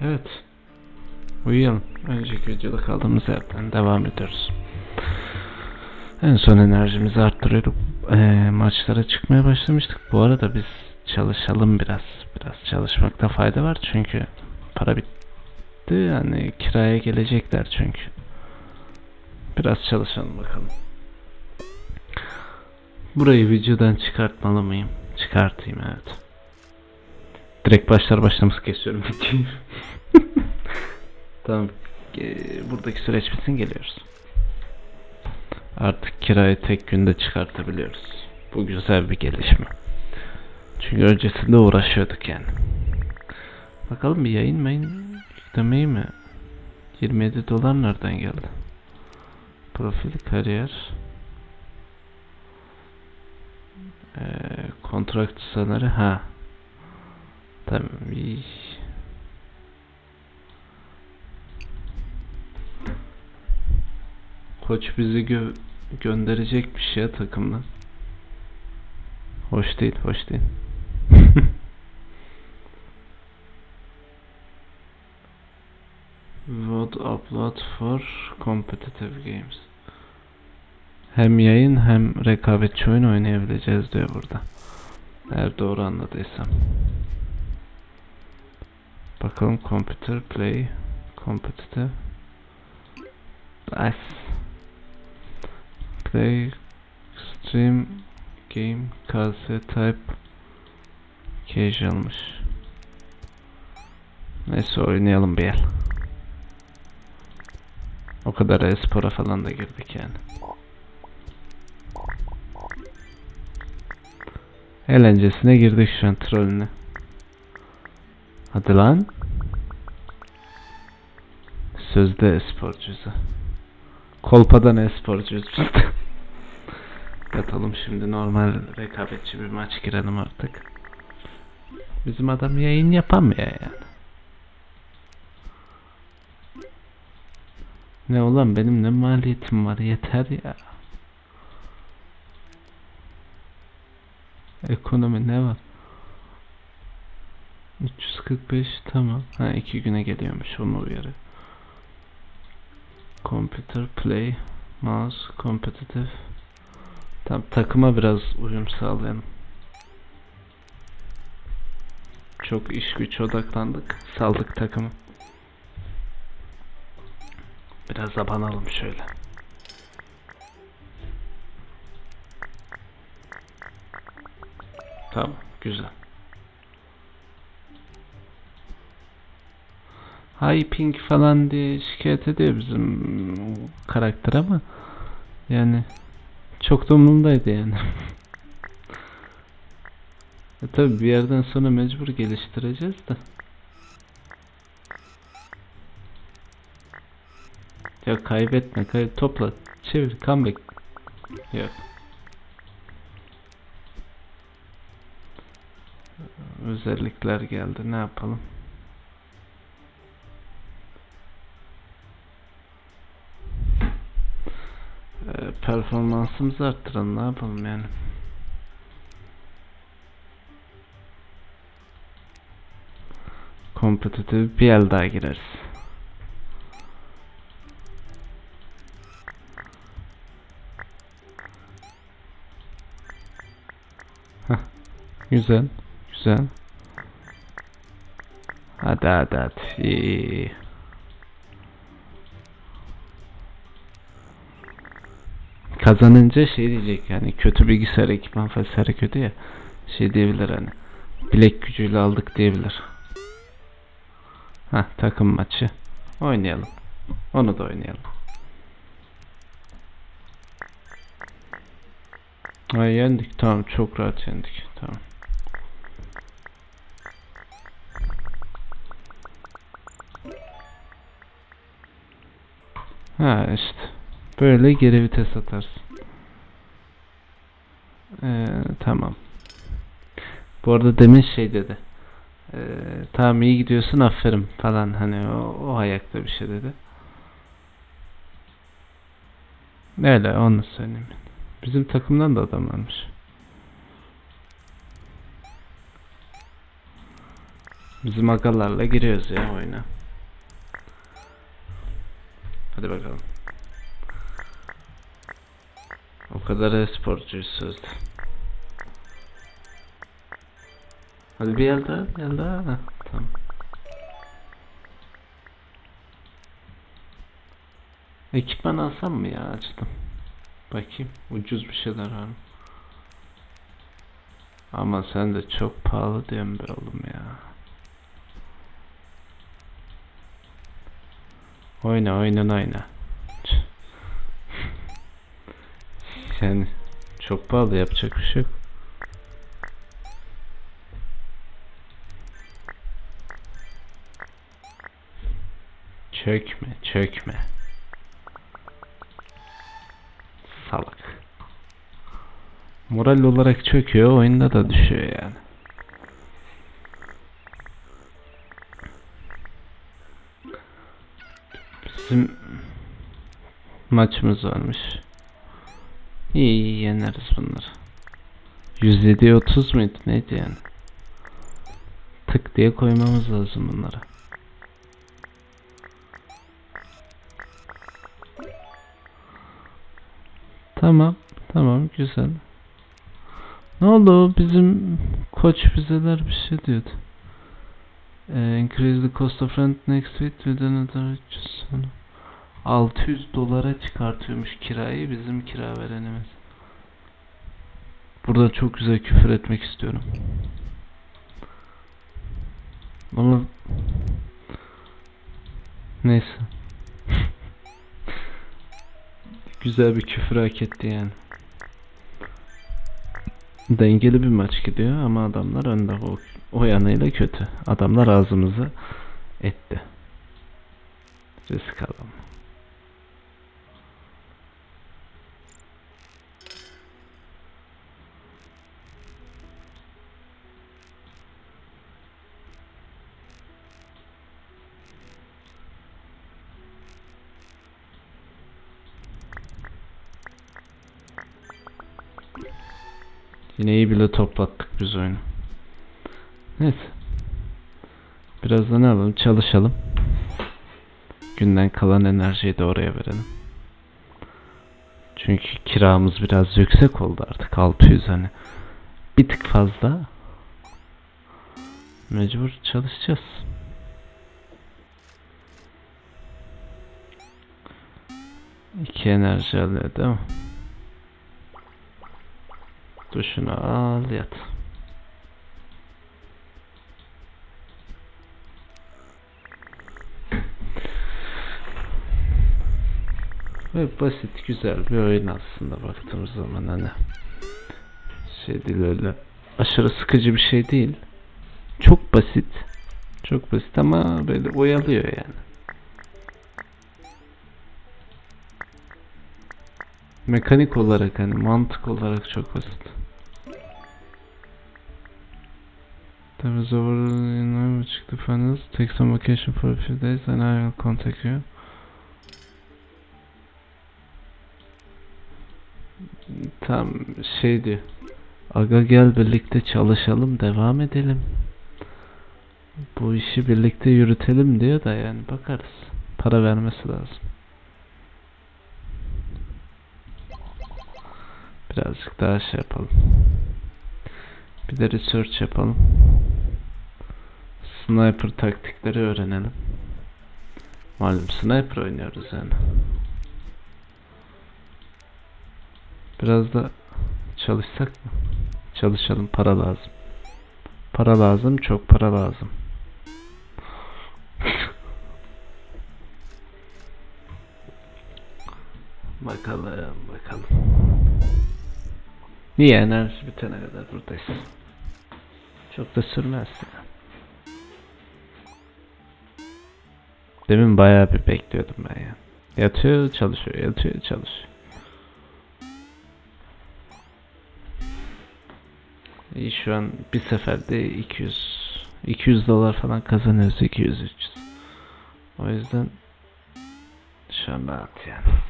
Evet. Uyuyalım. Önceki videoda kaldığımız yerden devam ediyoruz. En son enerjimizi arttırıyorduk. Ee, maçlara çıkmaya başlamıştık. Bu arada biz çalışalım biraz. Biraz çalışmakta fayda var çünkü para bitti. Yani kiraya gelecekler çünkü. Biraz çalışalım bakalım. Burayı videodan çıkartmalı mıyım? Çıkartayım evet. Direkt başlar başlamaz kesiyorum videoyu. tamam. Ee, buradaki süreç bitsin geliyoruz. Artık kirayı tek günde çıkartabiliyoruz. Bu güzel bir gelişme. Çünkü öncesinde uğraşıyorduk yani. Bakalım bir yayın mayın yüklemeyi mi? 27 dolar nereden geldi? Profil kariyer. Ee, kontrakt sanırı ha. İyi. Koç bizi gö gönderecekmiş ya takımdan. Hoş değil, hoş değil. Vote upload for competitive games. Hem yayın hem rekabetçi oyun oynayabileceğiz diyor burada. Eğer doğru anladıysam. Bakalım computer play competitive. Nice. Play stream game kase type casualmış. Neyse oynayalım bir el. O kadar espora falan da girdik yani. Eğlencesine girdik şu an trollüne. Hadi lan. Sözde esporcusu. Kolpadan esporcusu. Katalım şimdi normal rekabetçi bir maç girelim artık. Bizim adam yayın yapamıyor yani. Ne ulan benim ne maliyetim var yeter ya. Ekonomi ne var? 345 tamam. Ha iki güne geliyormuş onu uyarı. Computer play mouse competitive. Tam takıma biraz uyum sağlayalım. Çok iş güç odaklandık. Saldık takımı. Biraz abanalım şöyle. Tamam, güzel. High ping falan diye şikayet ediyor bizim karakter ama yani çok da umurumdaydı yani. e tabi bir yerden sonra mecbur geliştireceğiz de. Ya kaybetme, kay topla, çevir, comeback. Yok. Özellikler geldi. Ne yapalım? Performansımızı arttıralım. Ne yapalım yani? Kompetitif bir el daha gireriz. Heh, güzel, güzel. Hadi hadi hadi. İyi, iyi, Kazanınca şey diyecek yani kötü bilgisayar ekipman vesaire kötü ya. Şey diyebilir hani. Bilek gücüyle aldık diyebilir. Ha takım maçı. Oynayalım. Onu da oynayalım. Ay yendik tamam çok rahat yendik tamam. Ha işte. Böyle geri vites atarsın. Ee, tamam. Bu arada demin şey dedi. Ee, tamam iyi gidiyorsun aferin falan hani o, o ayakta bir şey dedi. Öyle onu söyleyeyim. Bizim takımdan da adam varmış. Bizim agalarla giriyoruz ya oyuna. Hadi bakalım. Kadar e-sporcuyuz sözde. Hadi bir el bir el tamam. Ekipman alsam mı ya açtım. Bakayım ucuz bir şeyler var mı? Ama sen de çok pahalı diyorsun be oğlum ya. Oyna oyna oyna. Yani çok pahalı yapacak bir şey yok. Çökme çökme. Salak. Moral olarak çöküyor, oyunda da düşüyor yani. Bizim maçımız varmış. İyi, iyi yeneriz bunları. 107 30 muydu neydi yani? Tık diye koymamız lazım bunları. Tamam, tamam güzel. Ne oldu? Bizim koç bizeler bir şey diyordu. Ee, increase the cost of rent next week with another 300 sonra. 600 dolara çıkartıyormuş kirayı bizim kira verenimiz. Burada çok güzel küfür etmek istiyorum. Bunu Neyse. güzel bir küfür hak etti yani. Dengeli bir maç gidiyor ama adamlar önde o, o yanıyla kötü. Adamlar ağzımızı etti. Risk alalım. Yine iyi bile toplattık biz oyunu. Neyse. Biraz da ne yapalım? Çalışalım. Günden kalan enerjiyi de oraya verelim. Çünkü kiramız biraz yüksek oldu artık. 600 hani. Bir tık fazla. Mecbur çalışacağız. İki enerji alıyor değil mi? Duşunu al yat. Ve basit güzel bir oyun aslında baktığımız zaman hani şey değil öyle aşırı sıkıcı bir şey değil. Çok basit. Çok basit ama böyle oyalıyor yani. Mekanik olarak hani mantık olarak çok basit. Over in çıktı finals. Take some vacation for a few days and I will contact you. Tam şey diyor. Aga gel birlikte çalışalım devam edelim. Bu işi birlikte yürütelim diyor da yani bakarız. Para vermesi lazım. Birazcık daha şey yapalım. Bir de research yapalım. Sniper taktikleri öğrenelim. Malum sniper oynuyoruz yani. Biraz da çalışsak mı? Çalışalım para lazım. Para lazım çok para lazım. bakalım bakalım. Niye enerji bitene kadar buradayız. Çok da sürmez ya. Demin bayağı bir bekliyordum ben ya. Yatıyor çalışıyor yatıyor çalışıyor. İyi şu an bir seferde 200 200 dolar falan kazanıyoruz 200 300. O yüzden şu an rahat yani.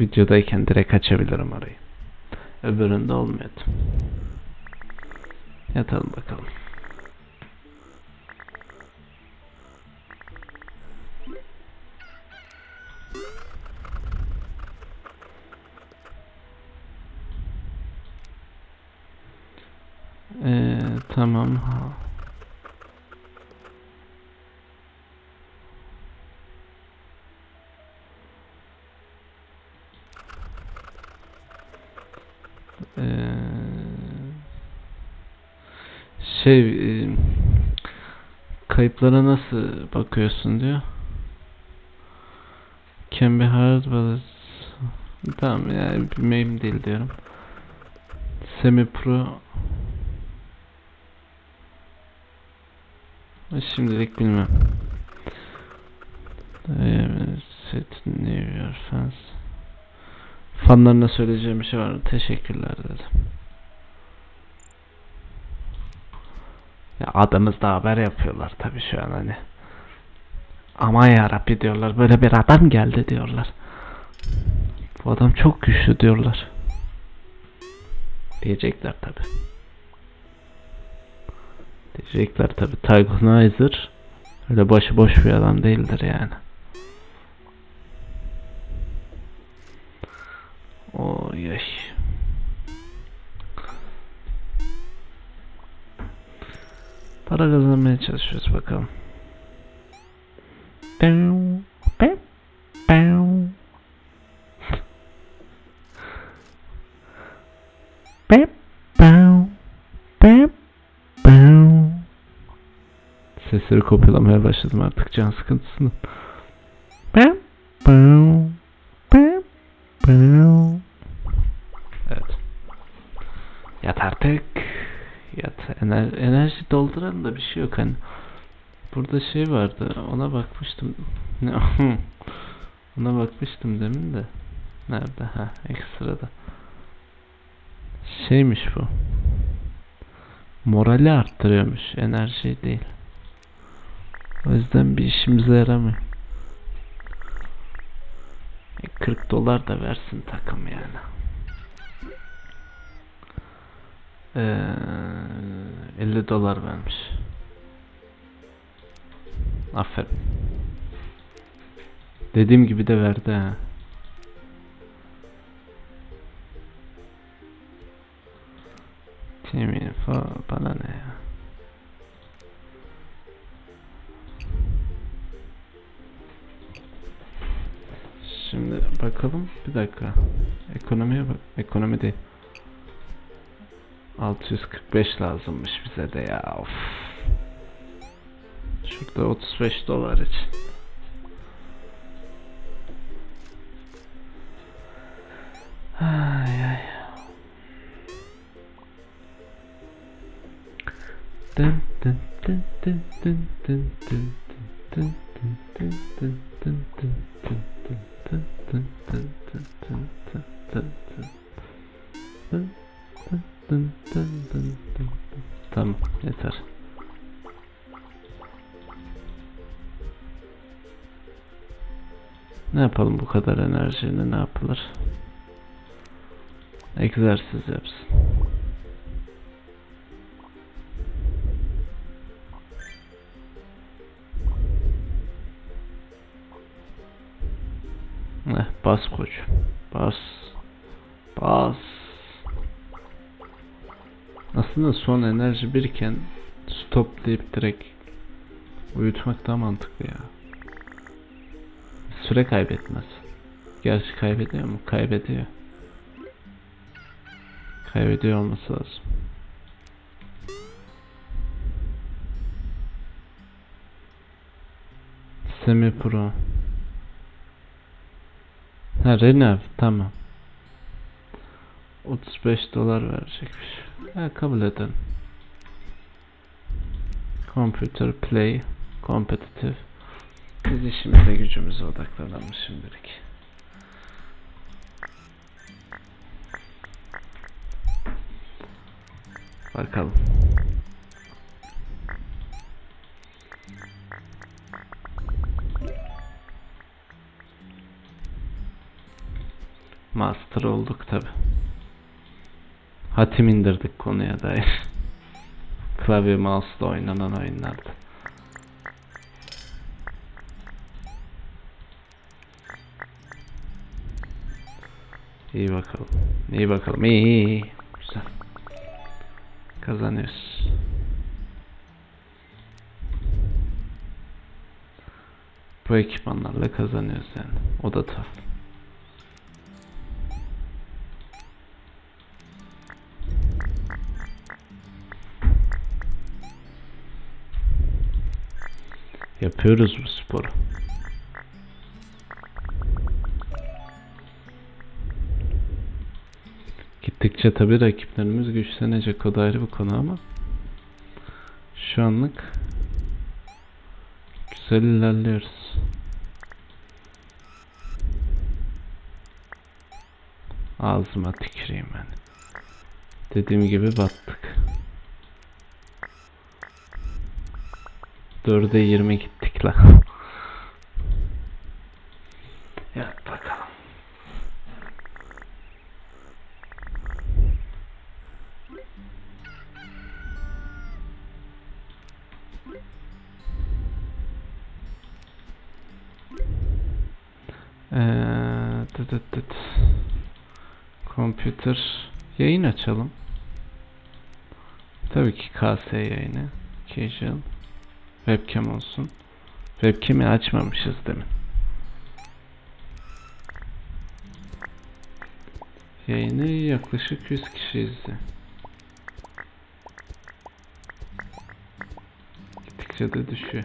Videodayken direkt açabilirim orayı. Öbüründe olmuyordu. Yatalım bakalım. Ee, tamam. Ha. Şey e, kayıplara nasıl bakıyorsun diyor. Can be hard but tamam yani mühim değil diyorum. Semi pro şimdilik bilmem. Set New Year fans. Fanlarına söyleyeceğim bir şey var mı? Teşekkürler dedim. Ya adımızda haber yapıyorlar tabii şu an hani. Aman yarabbi diyorlar. Böyle bir adam geldi diyorlar. Bu adam çok güçlü diyorlar. Diyecekler tabi. Diyecekler tabi. Tygonizer öyle başıboş bir adam değildir yani. Oy ay. Para kazanmaya çalışıyoruz bakalım. Sesleri kopyalamaya başladım artık can sıkıntısından. Dolduran da bir şey yok hani. Burada şey vardı. Ona bakmıştım. Ne? ona bakmıştım demin de. Nerede? Ha, ekstrada. Şeymiş bu. Morali arttırıyormuş. Enerji değil. O yüzden bir işimize yaramıyor. E, 40 dolar da versin takım yani. Ee, 50 dolar vermiş. Aferin. Dediğim gibi de verdi ha. Team info bana ne ya? Şimdi bakalım bir dakika. Ekonomiye bak. Ekonomi değil. 645 lazımmış bize de ya. Of. Şurada 35 dolar için. Ay ay. Dın dın dın dın dın dın dın dın dın dın dın dın dın dın Ne yapalım bu kadar enerjiyle ne yapılır? Egzersiz yapsın. Eh, bas koç. Bas. Bas. Aslında son enerji birken stop deyip direkt uyutmak daha mantıklı ya. Süre kaybetmez. Gerçi kaybediyor mu? Kaybediyor. Kaybediyor olması lazım. Semi Pro. Ha Renav tamam. 35 dolar verecekmiş. Ha kabul edelim. Computer Play Competitive Biz işimize gücümüze odaklanalım şimdilik. Bakalım. Master olduk tabi. Hatim indirdik konuya dair. klavye mouse'la oynanan oyunlarda. İyi bakalım. İyi bakalım. İyi iyi iyi. Güzel. Kazanıyoruz. Bu ekipmanlarla kazanıyoruz yani. O da tuhaf. Yapıyoruz bu sporu. Gittikçe tabi rakiplerimiz güçlenecek o da ayrı bir konu ama şu anlık güzel ilerliyoruz. Ağzıma tüküreyim ben. Dediğim gibi battık. 4'e 20 gittik lan. Yat bakalım. Eee, tıt tıt tıt. Computer yayın açalım. Tabii ki KS yayını. Casual. Webcam olsun. Webcam'i açmamışız demin. Yayını yaklaşık 100 kişi izliyor. Gittikçe de düşüyor.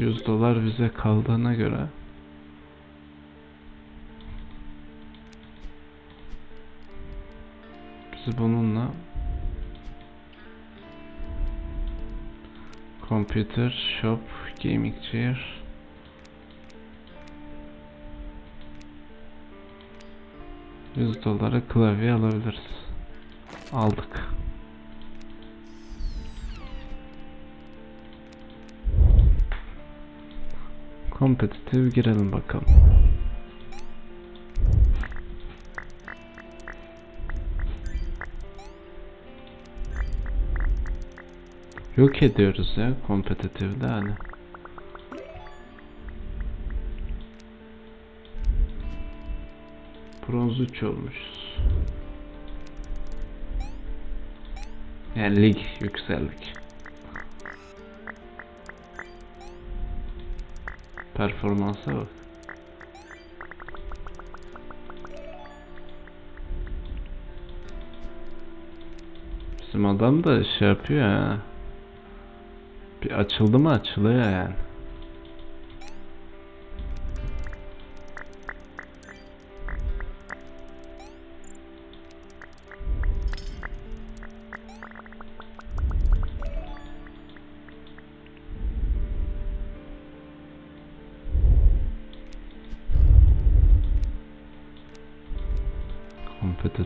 Yüz dolar bize kaldığına göre biz bununla Computer Shop Gaming Chair Yüz dolara klavye alabiliriz. Aldık. Kompetitif girelim bakalım. Yok ediyoruz ya kompetitifde hani. Bronz 3 olmuşuz. Yani lig yükseldik. Performansa bak. Bizim adam da şey yapıyor ha. Bir açıldı mı açılıyor yani.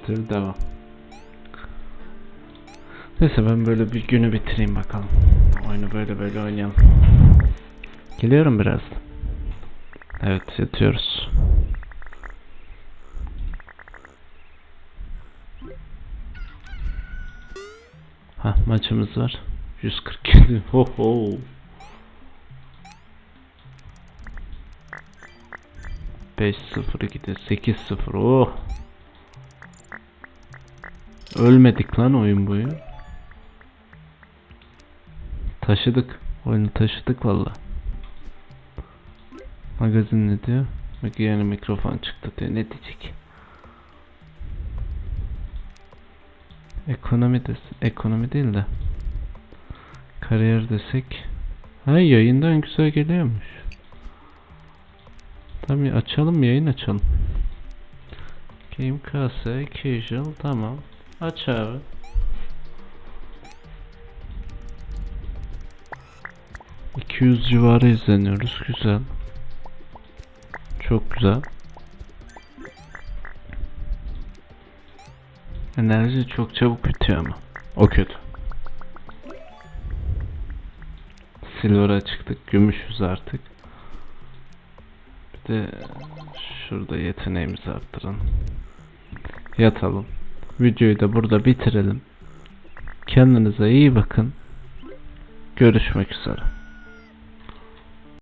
Kompetitif devam. Neyse ben böyle bir günü bitireyim bakalım. Oyunu böyle böyle oynayalım. Geliyorum biraz. Evet yatıyoruz. Ha maçımız var. 147. Ho ho. Beş sıfır gidiyor. Sekiz sıfır. Oh. Ölmedik lan oyun boyu. Taşıdık. Oyunu taşıdık valla. Magazin ne diyor? Bak yani mikrofon çıktı diyor. Ne diyecek? Ekonomi des ekonomi değil de kariyer desek ha yayından güzel geliyormuş. Tabii açalım yayın açalım. Game KS Casual tamam. Aç abi. ...200 civarı izleniyoruz. Güzel. Çok güzel. Enerji çok çabuk bitiyor ama. O kötü. Silver'a çıktık. Gümüşüz artık. Bir de şurada yeteneğimizi arttıralım. Yatalım. Videoyu da burada bitirelim. Kendinize iyi bakın. Görüşmek üzere.